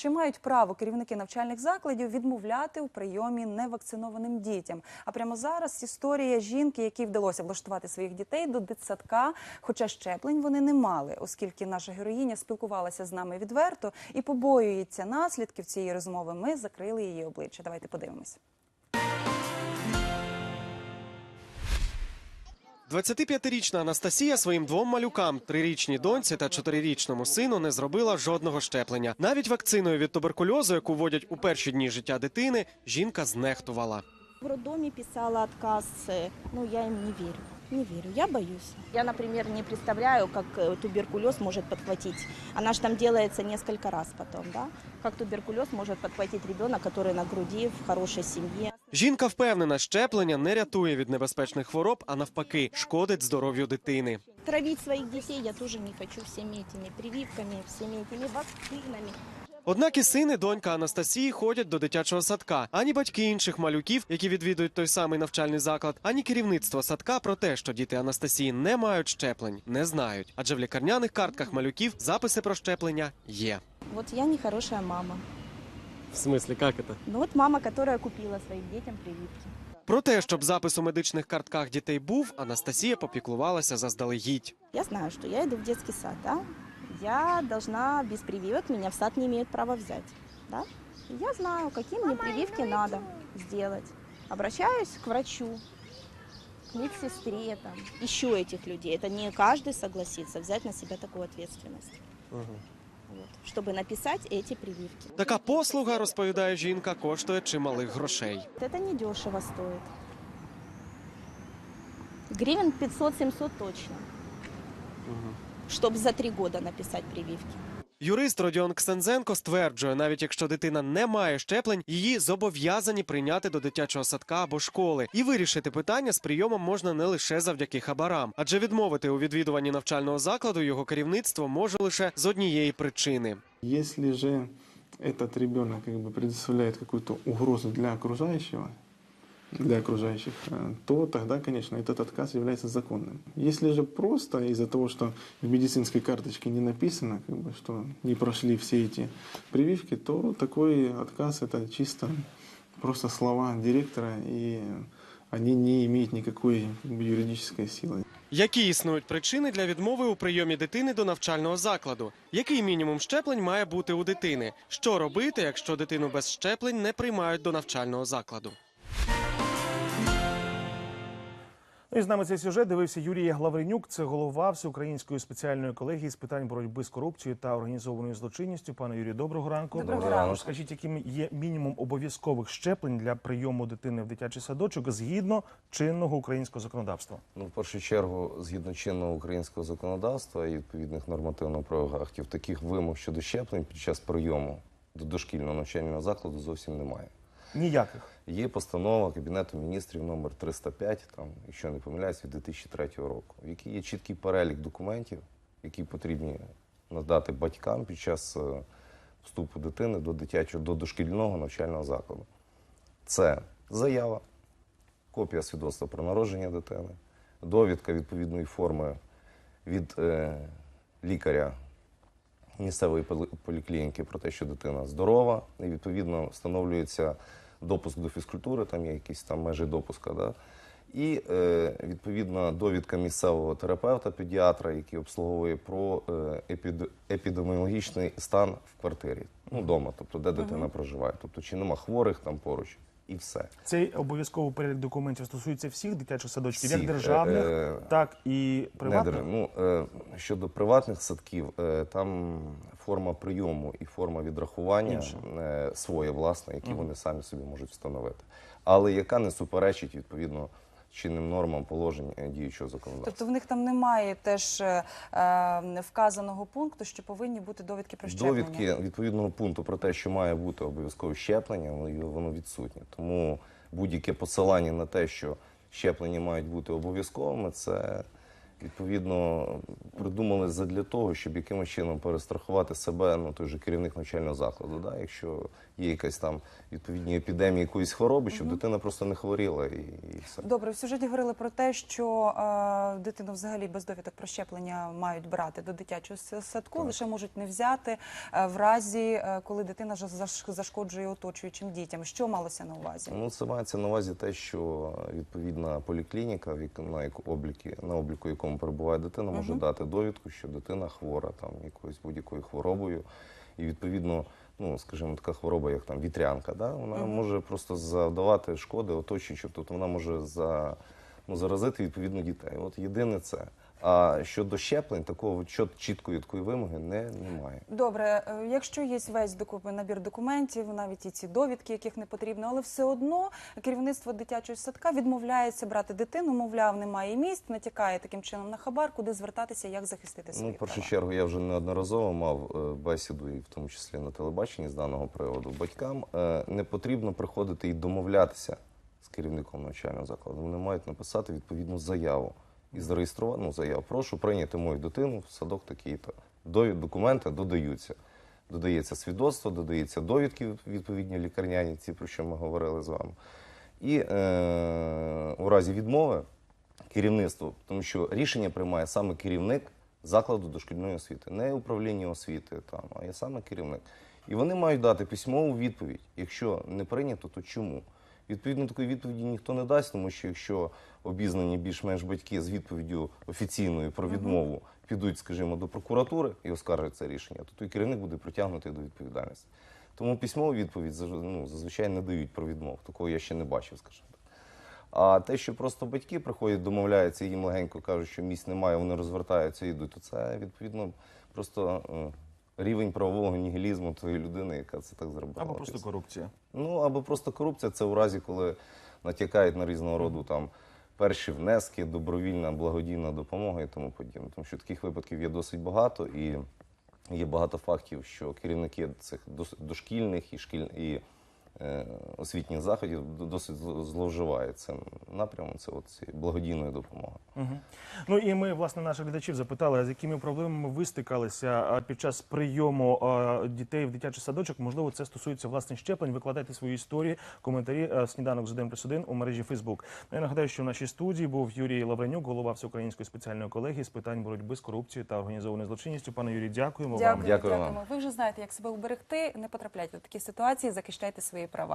Чи мають право керівники навчальних закладів відмовляти у прийомі невакцинованим дітям? А прямо зараз історія жінки, якій вдалося влаштувати своїх дітей до дитсадка, хоча щеплень вони не мали, оскільки наша героїня спілкувалася з нами відверто і побоюється наслідків цієї розмови. Ми закрили її обличчя. Давайте подивимось. 25-річна Анастасія своїм двом малюкам, трирічній доньці та чотирирічному сину, не зробила жодного щеплення. Навіть вакциною від туберкульозу, яку вводять у перші дні життя дитини, жінка знехтувала. В роддоме писала отказ, э, ну я им не верю. Не верю, я боюсь. Я, например, не представляю, как э, туберкулез может подхватить. Она же там делается несколько раз потом, да? Как туберкулез может подхватить ребенок, который на груди, в хорошей семье. Жінка впевнена, щеплення не рятує від небезпечних хвороб, а навпаки, шкодить здоров'ю дитини. Травить своих детей я тоже не хочу всеми этими прививками, всеми этими вакцинами. Однак і син, і донька Анастасії ходять до дитячого садка. Ані батьки інших малюків, які відвідують той самий навчальний заклад, ані керівництво садка про те, що діти Анастасії не мають щеплень, не знають. Адже в лікарняних картках малюків записи про щеплення є. Вот я нехорошая мама. В смислі, як це? Ну вот мама, которая купила своим детям прививки. Про те, щоб запис у медичних картках дітей був, Анастасія попіклувалася заздалегідь. Я знаю, что я иду в детский сад, да? Я должна без прививок, меня в сад не имеют права взять, да? И Я знаю, какие мне прививки надо сделать. Обращаюсь к врачу, к медсестре, там, ищу этих людей. Это не каждый согласится взять на себя такую ответственность. Вот, чтобы написать эти прививки. Така послуга, розповідає жінка, коштує чималих грошей. Вот Это недешево стоит. Гривен 500-700 точно. Чтобы за три года написать прививки. Юрист Родіон Ксензенко стверджує, навіть якщо дитина не має щеплень, її зобов'язані прийняти до дитячого садка або школи. І вирішити питання з прийомом можна не лише завдяки хабарам, адже відмовити у відвідуванні навчального закладу його керівництво може лише з однієї причини. Если же этот ребенок как бы предоставляет какую-то угрозу для окружающего, для окружающих, э, то тогда, конечно, этот отказ является законным. Если же просто из-за того, что в медицинской карточке не написано, как бы, что не прошли все эти прививки, то такой отказ это чисто просто слова директора, и они не имеют никакой как бы, юридической силы. Які існують причини для відмови у прийомі дитини до навчального закладу? Який мінімум щеплень має бути у дитини? Що робити, якщо дитину без щеплень не приймають до навчального закладу? Ну і з нами цей сюжет дивився Юрій Главренюк. Це голова всеукраїнської спеціальної колегії з питань боротьби з корупцією та організованою злочинністю. Пане Юрію, доброго ранку. Доброго ранку. Скажіть, яким є мінімум обов'язкових щеплень для прийому дитини в дитячий садочок згідно чинного українського законодавства? Ну, в першу чергу, згідно чинного українського законодавства і відповідних нормативно-правових актів, таких вимог щодо щеплень під час прийому до дошкільного навчального закладу зовсім немає. Ніяких. Є постанова Кабінету міністрів номер 305, там, якщо не помиляюсь, від 2003 року, в якій є чіткий перелік документів, які потрібні надати батькам під час е, вступу дитини до дитячого до дошкільного навчального закладу. Це заява, копія свідоцтва про народження дитини, довідка відповідної форми від е, лікаря місцевої полі- поліклініки про те, що дитина здорова, і відповідно встановлюється допуск до фізкультури, там є якісь там межі допуска. Да? І е, відповідно довідка місцевого терапевта, педіатра, який обслуговує про е, епідеміологічний стан в квартирі, ну вдома, тобто де дитина проживає, тобто чи нема хворих там поруч, і все. Цей обов'язковий перелік документів стосується всіх дитячих садочків, як державних, е, так і приватних. Не, ну, е, щодо приватних садків, е, там форма прийому і форма відрахування е, своє власне, які вони самі собі можуть встановити. Але яка не суперечить відповідно чинним нормам положень е, діючого законодавства. Тобто в них там немає теж е, е, вказаного пункту, що повинні бути довідки про щеплення. Довідки відповідного пункту про те, що має бути обов'язкове щеплення, воно, воно відсутнє. Тому будь-яке посилання на те, що щеплення мають бути обов'язковими, це відповідно придумали задля того, щоб якимось чином перестрахувати себе, ну той же керівник навчального закладу. Да? Якщо є якась там відповідні епідемії якоїсь хвороби, щоб дитина просто не хворіла і, і все. Добре, в сюжеті говорили про те, що е, дитину взагалі без довідок про щеплення мають брати до дитячого садку, лише можуть не взяти е, в разі, е, коли дитина ж заш- зашкоджує оточуючим дітям. Що малося на увазі? Ну, це мається на увазі те, що відповідна поліклініка, на яку обліки, на обліку якому перебуває дитина, може дати довідку, що дитина хвора там якоюсь будь-якою хворобою. І відповідно, ну скажімо, така хвороба, як там вітрянка, да, вона може просто завдавати шкоди оточуючим, тобто вона може за, ну, заразити відповідно дітей. От єдине це. А щодо щеплень, такого чіт- чіткої такої вимоги не, немає. Добре, е, якщо є весь докуп- набір документів, навіть і ці довідки, яких не потрібно, але все одно керівництво дитячого садка відмовляється брати дитину, мовляв, немає місць, натякає таким чином на хабар, куди звертатися, як захистити свої Ну, в першу права. чергу, я вже неодноразово мав е, бесіду, і в тому числі на телебаченні з даного приводу. Батькам е, не потрібно приходити і домовлятися з керівником навчального закладу. Вони мають написати відповідну заяву і зареєструвати ну, заяву. Прошу прийняти мою дитину в садок такий-то. Документи додаються. Додається свідоцтво, додається довідки відповідні лікарняні, ці про що ми говорили з вами. І е, у разі відмови керівництво, тому що рішення приймає саме керівник закладу дошкільної освіти, не управління освіти, там, а є саме керівник. І вони мають дати письмову відповідь. Якщо не прийнято, то чому? Відповідно, такої відповіді ніхто не дасть, тому що якщо обізнані більш-менш батьки з відповіддю офіційною про відмову підуть, скажімо, до прокуратури і оскаржать це рішення, то той керівник буде притягнутий до відповідальності. Тому письмову відповідь ну, зазвичай не дають про відмову. Такого я ще не бачив, скажімо так. А те, що просто батьки приходять, домовляються, їм легенько кажуть, що місць немає, вони розвертаються і йдуть, то це відповідно просто е, рівень правового нігілізму тої людини, яка це так зробила. Або просто корупція. Ну або просто корупція це у разі, коли натякають на різного роду там перші внески, добровільна благодійна допомога і тому подібне. Тому що таких випадків є досить багато, і є багато фактів, що керівники цих дошкільних і шкіль і е, освітніх заходів досить зло- зловживають цим напрямом. Це от ці благодійної допомоги. Мгм. Ну і ми власне наших глядачів запитали, а з якими проблемами ви стикалися під час прийому дітей в дитячий садочок. Можливо, це стосується власне щеплень. Викладайте свої історії, коментарі сніданок з 1 плюс 1 у мережі Фейсбук. Ну, Я нагадаю, що в нашій студії був Юрій Лавренюк, голова всеукраїнської спеціальної колегії з питань боротьби з корупцією та організованою злочинністю. Пане Юрій, дякуємо вам. Дякую, Дякую дякуємо. Ви вже знаєте, як себе уберегти. Не потрапляйте в такі ситуації, захищайте свої права.